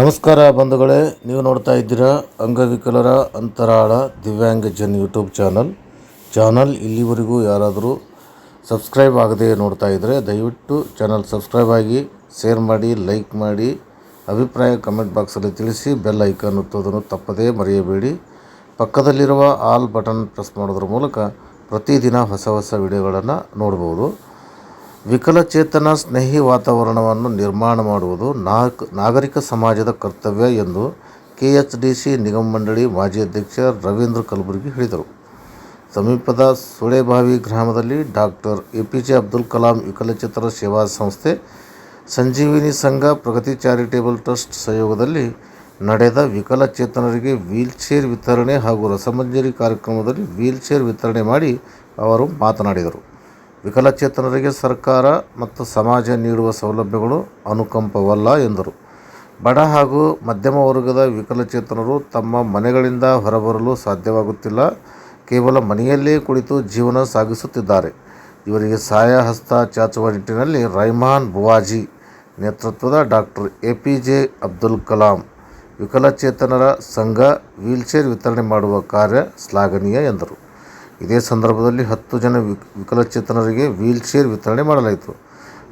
ನಮಸ್ಕಾರ ಬಂಧುಗಳೇ, ನೀವು ನೋಡ್ತಾ ಇದ್ದೀರಾ ಅಂಗವಿಕಲರ ಅಂತರಾಳ ದಿವ್ಯಾಂಗ ಜನ್ ಯೂಟ್ಯೂಬ್ ಚಾನಲ್. ಚಾನಲ್ ಇಲ್ಲಿವರೆಗೂ ಯಾರಾದರೂ ಸಬ್ಸ್ಕ್ರೈಬ್ ಆಗದೆ ನೋಡ್ತಾ ಇದ್ದರೆ ದಯವಿಟ್ಟು ಚಾನಲ್ ಸಬ್ಸ್ಕ್ರೈಬ್ ಆಗಿ, ಶೇರ್ ಮಾಡಿ, ಲೈಕ್ ಮಾಡಿ, ಅಭಿಪ್ರಾಯ ಕಮೆಂಟ್ ಬಾಕ್ಸಲ್ಲಿ ತಿಳಿಸಿ, ಬೆಲ್ ಐಕಾನ್ ಒತ್ತೋದನ್ನು ತಪ್ಪದೇ ಮರೆಯಬೇಡಿ. ಪಕ್ಕದಲ್ಲಿರುವ ಆಲ್ ಬಟನ್ ಪ್ರೆಸ್ ಮಾಡೋದ್ರ ಮೂಲಕ ಪ್ರತಿದಿನ ಹೊಸ ಹೊಸ ವಿಡಿಯೋಗಳನ್ನು ನೋಡ್ಬೋದು. ವಿಕಲಚೇತನ ಸ್ನೇಹಿ ವಾತಾವರಣವನ್ನು ನಿರ್ಮಾಣ ಮಾಡುವುದು ನಾಕ್ ನಾಗರಿಕ ಸಮಾಜದ ಕರ್ತವ್ಯ ಎಂದು ಕೆ ಎಚ್ ಡಿ ಸಿ ನಿಗಮ ಮಂಡಳಿ ಮಾಜಿ ಅಧ್ಯಕ್ಷ ರವೀಂದ್ರ ಕಲಬುರ್ಗಿ ಹೇಳಿದರು. ಸಮೀಪದ ಸುಳೆಬಾವಿ ಗ್ರಾಮದಲ್ಲಿ doctor A P J Abdul Kalam ವಿಕಲಚೇತರ ಸೇವಾ ಸಂಸ್ಥೆ, ಸಂಜೀವಿನಿ ಸಂಘ ಪ್ರಗತಿ ಚಾರಿಟೇಬಲ್ ಟ್ರಸ್ಟ್ ಸಹಯೋಗದಲ್ಲಿ ನಡೆದ ವಿಕಲಚೇತನರಿಗೆ ವೀಲ್ಚೇರ್ ವಿತರಣೆ ಹಾಗೂ ರಸಮಂಜರಿ ಕಾರ್ಯಕ್ರಮದಲ್ಲಿ ವೀಲ್ಚೇರ್ ವಿತರಣೆ ಮಾಡಿ ಅವರು ಮಾತನಾಡಿದರು. ವಿಕಲಚೇತನರಿಗೆ ಸರ್ಕಾರ ಮತ್ತು ಸಮಾಜ ನೀಡುವ ಸೌಲಭ್ಯಗಳು ಅನುಕಂಪವಲ್ಲ ಎಂದರು. ಬಡ ಹಾಗೂ ಮಧ್ಯಮ ವರ್ಗದ ವಿಕಲಚೇತನರು ತಮ್ಮ ಮನೆಗಳಿಂದ ಹೊರಬರಲು ಸಾಧ್ಯವಾಗುತ್ತಿಲ್ಲ. ಕೇವಲ ಮನೆಯಲ್ಲೇ ಕುಳಿತು ಜೀವನ ಸಾಗಿಸುತ್ತಿದ್ದಾರೆ. ಇವರಿಗೆ ಸಹಾಯ ಹಸ್ತ ಚಾಚುವ ನಿಟ್ಟಿನಲ್ಲಿ ರೈಮಾನ್ ಬುವಾಜಿ ನೇತೃತ್ವದ doctor A P J Abdul Kalam ವಿಕಲಚೇತನರ ಸಂಘ ವೀಲ್ಚೇರ್ ವಿತರಣೆ ಮಾಡುವ ಕಾರ್ಯ ಶ್ಲಾಘನೀಯ ಎಂದರು. ಇದೇ ಸಂದರ್ಭದಲ್ಲಿ ಹತ್ತು ಜನ ವಿಕ್, ವಿಕಲಚೇತನರಿಗೆ ವೀಲ್ಚೇರ್ ವಿತರಣೆ ಮಾಡಲಾಯಿತು.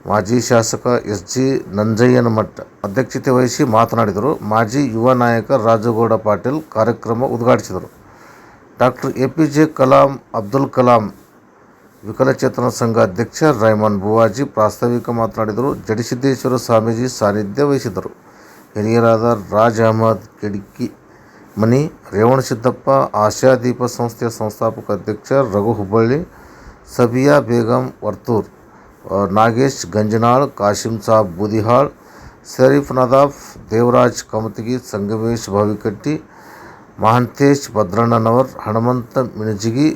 ಮಾಜಿ ಶಾಸಕ ಎಸ್ ಜಿ ನಂಜಯ್ಯನಮಠ ಅಧ್ಯಕ್ಷತೆ ವಹಿಸಿ ಮಾತನಾಡಿದರು. ಮಾಜಿ ಯುವ ನಾಯಕ ರಾಜಗೌಡ ಪಾಟೀಲ್ ಕಾರ್ಯಕ್ರಮ ಉದ್ಘಾಟಿಸಿದರು. Doctor A P J Kalam Abdul Kalam, ವಿಕಲಚೇತನ ಸಂಘ ಅಧ್ಯಕ್ಷ ರೈಮನ್ ಬುವಾಜಿ ಪ್ರಾಸ್ತಾವಿಕ ಮಾತನಾಡಿದರು. ಜಡಿಸಿದ್ದೇಶ್ವರ ಸ್ವಾಮೀಜಿ ಸಾನ್ನಿಧ್ಯ ವಹಿಸಿದರು ಹಿರಿಯರಾದ ರಾಜ್ ಅಹಮದ್ ಕಿಡ್ಕಿ ಮನಿ ರೇವಣಸಿದ್ದಪ್ಪ ಆಶಾದೀಪ ಸಂಸ್ಥೆಯ ಸಂಸ್ಥಾಪಕ ಅಧ್ಯಕ್ಷ ರಘು ಹುಬ್ಬಳ್ಳಿ ಸಬಿಯಾ ಬೇಗಂ ವರ್ತೂರ್ ಆ, Nagesh Ganjanal Kashim Sab Boodihal Sharif Nadaf Devaraj Kamatagi Sangamesh Bhavikatti Mahantesh Bhadrannanavar Hanumanta Minajigi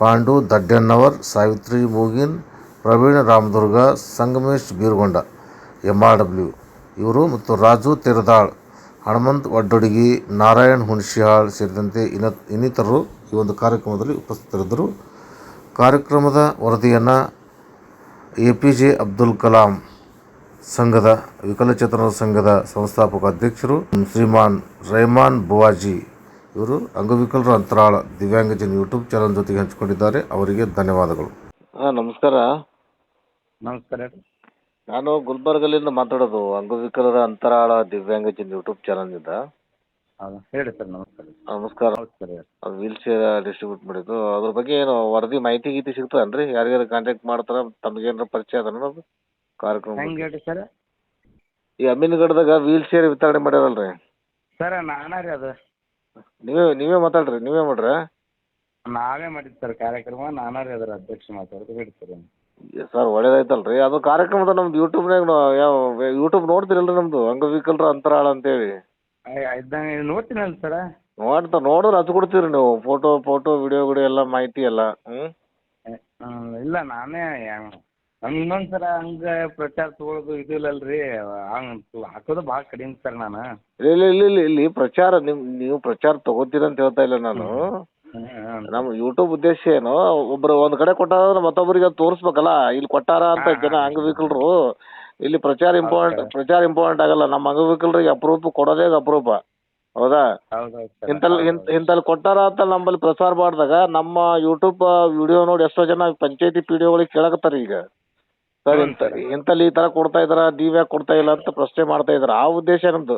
Pandu Daddannavar Savitri Mugin Praveen Ramadurga Sangamesh Birgonda M R W ಇವರು ಮತ್ತು ರಾಜು ತೆರದಾಳ್ ಹನುಮಂತ್ ವಡ್ಡೊಡಗಿ ನಾರಾಯಣ್ ಹುಣಶಿಹಾಳ್ ಸೇರಿದಂತೆ ಇನ ಇನ್ನಿತರರು ಈ ಒಂದು ಕಾರ್ಯಕ್ರಮದಲ್ಲಿ ಉಪಸ್ಥಿತರಿದ್ದರು. ಕಾರ್ಯಕ್ರಮದ ವರದಿಯನ್ನು A P J Abdul Kalam ಸಂಘದ ವಿಕಲಚೇತನರ ಸಂಘದ ಸಂಸ್ಥಾಪಕ ಅಧ್ಯಕ್ಷರು ಶ್ರೀಮಾನ್ ರೈಮಾನ್ ಬುವಾಜಿ ಇವರು ಅಂಗವಿಕಲರ ಅಂತರಾಳ ದಿವ್ಯಾಂಗಜನ್ ಯೂಟ್ಯೂಬ್ ಚಾನಲ್ ಜೊತೆಗೆ ಹಂಚಿಕೊಂಡಿದ್ದಾರೆ. ಅವರಿಗೆ ಧನ್ಯವಾದಗಳು. ನಮಸ್ಕಾರ. ನಮಸ್ಕಾರ ನಾನು ಗುಲ್ಬರ್ಗಲ್ಲಿಂದ ಮಾತಾಡೋದು ಅಂಗವಿಕಲರ ಅಂತರಾಳ ದಿವ್ಯಾಂಗಜನ್ ಯೂಟ್ಯೂಬ್ ಚಾನಲ್ನಿಂದ. ಇಂದ ಹೇಳಿ ಸರ್ ನಮಸ್ಕಾರ. ನಮಸ್ಕಾರ. ನಮಸ್ಕಾರ ಹೇಳಿ. ಅದು ವೀಲ್ ಚೇರ್ ಡಿಸ್ಟ್ರಿಬ್ಯೂಟ್ ಮಾಡಿದ್ದು. ಅದ್ರ ಬಗ್ಗೆ ಏನು ವರದಿ ಮಾಹಿತಿ ಗೀತಿ ಸಿಗ್ತದನ್ರಿ? ಯಾರ್ಯಾರು ಕಾಂಟ್ಯಾಕ್ಟ್ ಮಾಡ್ತಾರ ತಮಗೇನಾರ ಪರಿಚಯ ಅದನ್ನ ಅದು ಕಾರ್ಯಕ್ರಮ ಹೆಂಗೆ ಹೇಳಿ ಸರ್? ಈ ಅಮೀನ್ಗಢದಾಗ ವೀಲ್ ಚೇರ್ ವಿತರಣೆ ಮಾಡ್ಯಾರಲ್ರಿ? ಸರ್ ನಾನಾ ರೀ ಅದು. ನೀವೇ ನೀವೇ ಮಾತಾಡ್ರಿ ನೀವೇ ಮಾಡ್ರಿ. ನಾವೇ ಮಾಡಿದ್ದು ಸರ್ ಕಾರ್ಯಕ್ರಮ ನಾನೇ ರೀ ಅದರ ಅಧ್ಯಕ್ಷ ಮಾತಾಡೋದು. ಹೇಳಿ ಸರ್ ಸರ್ ಒಳ್ಳೇದಾಯ್ತಲ್ರಿ. ಅದು ಕಾರ್ಯಕ್ರಮದ ನಮ್ದು ಯೂಟ್ಯೂಬ್ನಾಗ ಯಾವ ಯೂಟ್ಯೂಬ್ ನೋಡ್ತಿರಲ್ರಿ ನಮ್ದು. ಅಂಗವಿಕಲರ ಅಂತರಾಳ ಅಂತೇಳಿ. ಹೇಳಿ ನೋಡ್ತೀನಲ್ಲ ಸರ. ನೋಡ್ತಾ ನೋಡಿದ್ರೆ ಹಚ್ ಕೊಡ್ತೀರಿ ನೀವು. ಫೋಟೋ ಫೋಟೋ ವಿಡಿಯೋ ಗಿಡಿಯೋ ಎಲ್ಲ ಮಾಹಿತಿ ಎಲ್ಲ ಹ್ಞೂ ಇಲ್ಲ ನಾನೇ ಇನ್ನೊಂದು ಸಲ ಹಂಗೆ ಪ್ರಚಾರ ತಗೊಳ್ಳೋದು ಇದು ಇಲ್ಲಲ್ರಿ. ಹಂಗೆ ಹಾಕೋದು ಭಾಳ ಕಡಿಮೆ ಸರ್ ನಾನು. ಇಲ್ಲ ಇಲ್ಲ ಇಲ್ಲ ಇಲ್ಲಿ ಪ್ರಚಾರ ನಿಮ್ ನೀವು ಪ್ರಚಾರ ತಗೋತೀರಂತ ಹೇಳ್ತಾ ಇಲ್ಲ ನಾನು. ನಮ್ಮ ಯೂಟ್ಯೂಬ್ ಉದ್ದೇಶ ಏನು? ಒಬ್ರು ಒಂದ್ ಕಡೆ ಕೊಟ್ಟಾರ ಮತ್ತೊಬ್ಬರಿಗೆ ಅದು ತೋರಿಸ್ಬೇಕಲ್ಲ? ಇಲ್ಲಿ ಕೊಟ್ಟಾರ ಅಂತ ಜನ ಅಂಗವಿಕಲರು. ಇಲ್ಲಿ ಪ್ರಚಾರ ಇಂಪಾರ್ಟೆಂಟ್ ಪ್ರಚಾರ ಇಂಪಾರ್ಟೆಂಟ್ ಆಗಲ್ಲ. ನಮ್ಮ ಅಂಗವಿಕಲರಿಗೆ ಅಪರೂಪ ಕೊಡೋದೇ ಅಪರೂಪ. ಹೌದಾ? ಇಂತಲ್ಲಿ ಇಂತ ಇಂತಲ್ಲಿ ಕೊಟ್ಟಾರ ಅಂತ ನಮ್ಮಲ್ಲಿ ಪ್ರಸಾರ ಮಾಡಿದಾಗ ನಮ್ಮ ಯೂಟ್ಯೂಬ್ ವಿಡಿಯೋ ನೋಡಿ ಎಷ್ಟೋ ಜನ ಪಂಚಾಯತಿ ಪಿ ಡಿ ಒಗಳಿಗೆ ಕೇಳಕತ್ತಾರ ಈಗ. ಸರ್ ಇಂತ ಇಂತಲ್ಲಿ ಈ ತರ ಕೊಡ್ತಾ ಇದಾರ ನೀವ್ ಯಾಕೆ ಕೊಡ್ತಾ ಇಲ್ಲ ಅಂತ ಪ್ರಶ್ನೆ ಮಾಡ್ತಾ ಇದಾರ. ಆ ಉದ್ದೇಶ ನಮ್ದು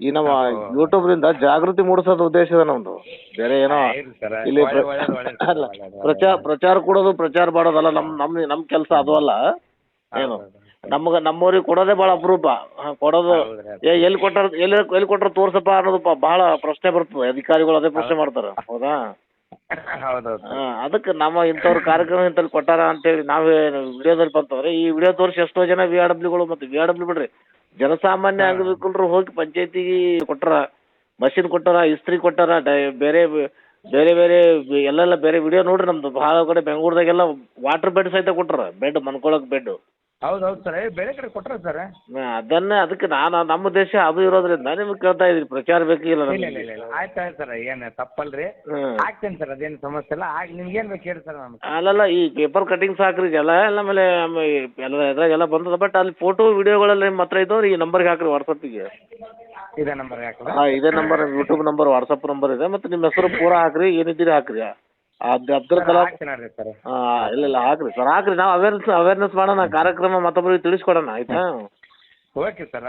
ಈ ನಮ್ಮ ಯೂಟ್ಯೂಬ್ ರಿಂದ ಜಾಗೃತಿ ಮೂಡಿಸೋದು ಉದ್ದೇಶ ಇದೆ ನಮ್ದು. ಬೇರೆ ಏನೋ ಇರ್ಲಿ ಸರ್. ಇಲ್ಲಿ ಪ್ರ- ಒಳ್ಳೇದು ಒಳ್ಳೇದು ಅಲ್ಲ ಒಳ್ಳೇದು ಪ್ರಚಾರ ಪ್ರಚಾರ ಕೊಡೋದು ಪ್ರಚಾರ ಮಾಡೋದಲ್ಲ ನಮ್ ನಮ್ ನಮ್ ಕೆಲಸ ಅದು ಅಲ್ಲ. ಏನು. ನಮ್ಗ ನಮ್ಮವ್ರಿಗೆ ಕೊಡೋದೇ ಭಾಳ ಅಪರೂಪ. ಹಾ, ಕೊಡೋದು ಹೌದ್ರಿ. ಏ ಎಲ್ಲಿ ಕೊಟ್ಟಾರ ಎಲ್ಲಿ ಎಲ್ಲಿ ಕೊಟ್ಟಾರ ತೋರ್ಸಪ್ಪ ಅನ್ನೋದು ಬಾಳ ಬಹಳ ಪ್ರಶ್ನೆ ಬರ್ತದೆ. ಅಧಿಕಾರಿಗಳು ಅದೇ ಪ್ರಶ್ನೆ ಮಾಡ್ತಾರ. ಹೌದಾ? ಹೌದೌದು. ಹಾ, ಅದಕ್ಕೆ ನಮ್ಮ ಇಂಥವ್ರ ಕಾರ್ಯಕ್ರಮ ಇಂಥಲ್ಲಿ ಕೊಟ್ಟಾರ ಅಂತೇಳಿ ನಾವೇ ವಿಡಿಯೋದಲ್ಲಿ ಬಂತಂದ್ರೆ ಈ ವಿಡಿಯೋ ತೋರಿಸಿ ಎಷ್ಟೋ ಜನ ವಿ ಆರ್ ಡಬ್ಲ್ಯೂಗಳು ಮತ್ತು ವಿ ಆರ್ ಡಬ್ಲ್ಯೂ ಬಿಡ್ರಿ. ಜನಸಾಮಾನ್ಯ ಅಂಗವಿಕಲರು ಹೋಗಿ ಪಂಚಾಯತಿಗೆ ಕೊಟ್ಟಾರ ಮಷಿನ್ ಕೊಟ್ಟಾರ ಇಸ್ತ್ರಿ ಕೊಟ್ಟಾರ ಡೈ- ಬೇರೆ ಬೇರೆ ಬೇರೆ ಎಲ್ಲೆಲ್ಲ ಬೇರೆ ವಿಡಿಯೋ ನೋಡ್ರಿ ನಮ್ದು. ಭಾಳ ಕಡೆ ಬೆಂಗಳೂರದಾಗೆಲ್ಲ ವಾಟರ್ ಬೆಡ್ ಸಹಿತ ಕೊಟ್ಟಾರ ಬೆಡ್ ಮನ್ಕೊಳಕ್ ಬೆಡ್ ಹೌದು ಹೌದು ಸರ್. ಬೇರೆ ಕಡೆ ಕೊಟ್ರ ಸರ್? ಅದನ್ನೇ ಅದಕ್ಕೆ ನಾನು ನಮ್ಮ ದೇಶ ಅದು ಇರೋದ್ರಿಂದ ನಿಮ್ಗೆ ಕೇಳ್ತಾ ಇದ್ರಿ ಪ್ರಚಾರ ಬೇಕಿಲ್ಲ ಇಲ್ಲ ನಮ್ಗೆ. ಇಲ್ಲ ಇಲ್ಲ ಆಯ್ತು ಆಯ್ತು ಸರ್. ಏನು ತಪ್ಪಲ್ರಿ. ಹ್ಮ್. ಹಾಕ್ತೇನೆ ಸರ್ ಅದೇನು ಸಮಸ್ಯೆ ಇಲ್ಲ. ಆಗಿ ನಿಮ್ಗೆ ಏನು ಬೇಕು ಹೇಳಿ ಸರ್ ಅಲ್ಲಲ್ಲ ಈ ಪೇಪರ್ ಕಟಿಂಗ್ಸ್ ಹಾಕ್ರಿ ಎಲ್ಲ ಎಲ್ಲ ಆಮೇಲೆ ಆಮೇಲೆ ಎಲ್ಲ ಇದ್ರಾಗೆಲ್ಲ ಬಂದದ. ಬಟ್ ಅಲ್ಲಿ ಫೋಟೋ ವಿಡಿಯೋಗಳೆಲ್ಲ ನಿಮ್ಮ ಹತ್ರ ಇದ್ದವ್ರು ಈ ನಂಬರ್ಗೆ ಹಾಕ್ರಿ ವಾಟ್ಸಪ್ಪಿಗೆ. ಇದೇ ನಂಬರ್ ಹಾಕೋದಾ ಹಾಂ ಇದೇ number YouTube number WhatsApp number ಇದೆ. ಮತ್ತೆ ನಿಮ್ಮ ಹೆಸರು ಪೂರ ಹಾಕ್ರಿ ಏನಿದ್ದೀರಿ ಹಾಕ್ರಿ. ಅದು ಅಬ್ದುಲ್ ಕಲಾಂ ಸರ್. ಇಲ್ಲ ಇಲ್ಲ ಹಾಕ್ರಿ ಸರ್ ಹಾಕ್ರಿ. ನಾವು ಅವೇರ್ನೆಸ್ ಅವೇರ್ನೆಸ್ ಮಾಡೋಣ ಕಾರ್ಯಕ್ರಮ ಮತ್ತೊಬ್ಬರಿಗೆ ತಿಳಿಸ್ಕೊಡೋಣ ಆಯ್ತಾ? Okay sir.